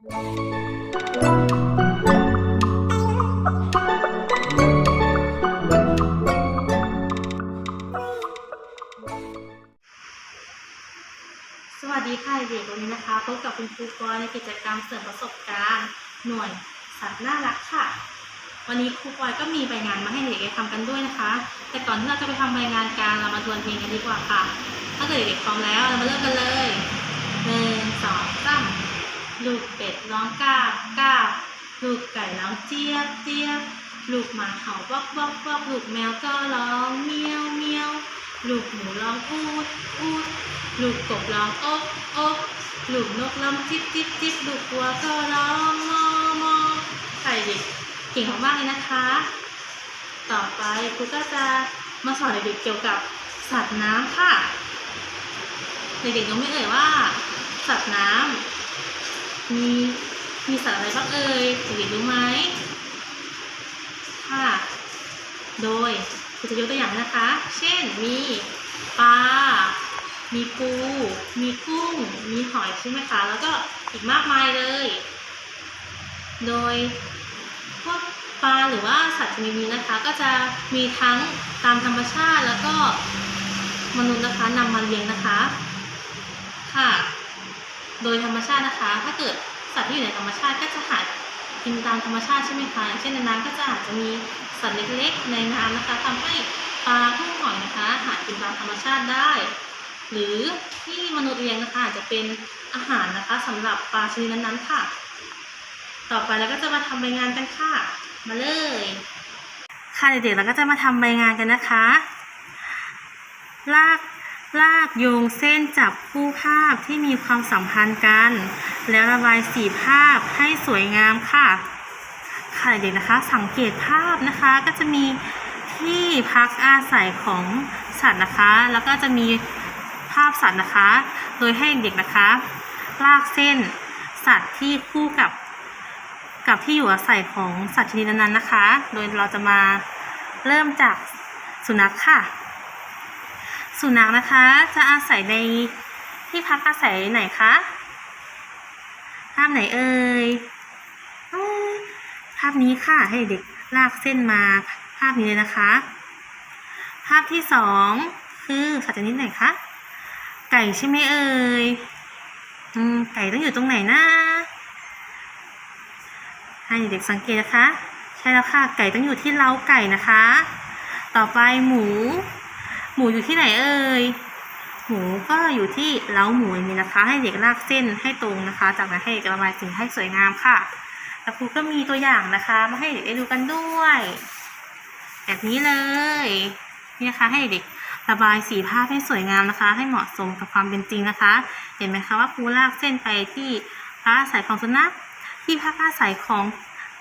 สวัสดีค่ะเด็กวันนี้นะคะพบกับคุณครูกรในกิจกรรมเสริมประสบการณ์ หน่วยสัตว์น่ารักค่ะ วันนี้ครูกรก็มีใบงานมาให้เด็กๆทำกันด้วยนะคะ แต่ก่อนที่เราจะไปทำใบงานการเรามาทวนเพลงกันดีกว่าค่ะ ถ้าเกิดเด็กๆพร้อมแล้วเรามาเริ่มกันเลยหนึ่งสองสาม ลูกเป็ดร้องก้าวก้าวลูกไก่ร้องเจี๊ยบเจี๊ยบลูกหมาเห่าบอกบอกบอกลูกแมวก็ร้องเมียวเมียวลูกหมูร้องอูดอูดลูกกบร้องโอ๊กโอ๊กลูกนกร้องจิ๊บจิ๊บจิ๊บลูกวัวก็ร้องมอมอใส่เด็กเก่งมากเลยนะคะ ต่อไปครูก็จะมาสอนเด็กๆเกี่ยวกับสัตว์น้ำค่ะ เด็กๆรู้ไหมเอ่ยว่า สัตว์น้ำ มีมีสัตว์อะไรบ้างเอ่ยเด็กๆรู้ไหมค่ะ โดยครูจะยกตัวอย่างนะคะ เช่น มีปลา มีปู มีกุ้ง มีหอยใช่ไหมคะ แล้วก็อีกมากมายเลย โดยพวกปลาหรือว่าสัตว์ชนิดนี้นะคะ ก็จะมีทั้งตามธรรมชาติแล้วก็มนุษย์นะคะนำมาเลี้ยงนะคะ ค่ะ โดยธรรมชาตินะคะ ถ้าเกิดสัตว์ที่อยู่ในธรรมชาติก็จะหากินตามธรรมชาติใช่ไหมคะอย่างเช่นในน้ำก็จะอาจจะมีสัตว์เล็กๆในน้ำนะคะทำให้ปลากุ้งหอยนะคะ หากินตามธรรมชาติได้ หรือที่มนุษย์เลี้ยงนะคะอาจจะเป็นอาหารนะคะสำหรับปลาชนิดนั้นๆค่ะ ต่อไปเราก็จะมาทำใบงานกันค่ะ มาเลย ค่ะเด็กๆเราก็จะมาทำใบงานกันนะคะ ลาก ลากโยงเส้นจับคู่ภาพที่มีความสัมพันธ์กัน แล้วระบายสีภาพให้สวยงามค่ะ ค่ะเด็กนะคะสังเกตภาพนะคะก็จะมีที่พักอาศัยของสัตว์นะคะ แล้วก็จะมีภาพสัตว์นะคะ โดยให้เด็กนะคะ ลากเส้นสัตว์ที่คู่กับกับที่อยู่อาศัยของสัตว์ชนิดนั้นๆนะคะ โดยเราจะมาเริ่มจากสุนัขค่ะ สุนัขนะคะ จะอาศัยในที่พักอาศัยไหนคะภาพไหนเอ่ยภาพนี้ค่ะให้เด็กลากเส้นมาภาพนี้เลยนะคะ ภาพที่สองคือสัตว์ชนิดไหนคะไก่ใช่ไหมเอ่ยอไก่ต้องอยู่ตรงไหนนะให้เด็กสังเกตนะคะ ใช่แล้วค่ะไก่ต้องอยู่ที่เล้าไก่นะคะ ต่อไปหมู หมูอยู่ที่ไหนเอ่ย หมูก็อยู่ที่เล้าหมูนี้นะคะ ให้เด็กลากเส้นให้ตรงนะคะ จากนั้นให้เด็กระบายสีให้สวยงามค่ะ แล้วครูก็มีตัวอย่างนะคะ มาให้เด็กได้ดูกันด้วย แบบนี้เลย นี่นะคะให้เด็กระบายสีภาพให้สวยงามนะคะ ให้เหมาะสมกับความเป็นจริงนะคะ เห็นไหมคะว่าครูลากเส้นไปที่พักอาศัยของสุนัขที่พักอาศัยของ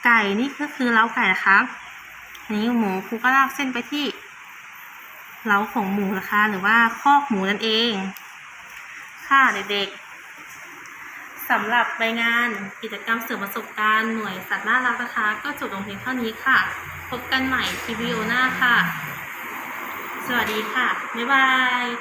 ไก่นี่ก็คือเล้าไก่นะคะอันนี้หมูครูก็ลากเส้นไปที่ เล้าของหมูนะคะ หรือว่าคอกหมูนั่นเอง ค่ะเด็กๆสำหรับใบงานกิจกรรมเสริมประสบการณ์หน่วยสัตว์น่ารักนะคะ ก็จบลงเพียงเท่านี้ค่ะ พบกันใหม่คลิปวิดีโอหน้าค่ะ สวัสดีค่ะ บ๊ายบาย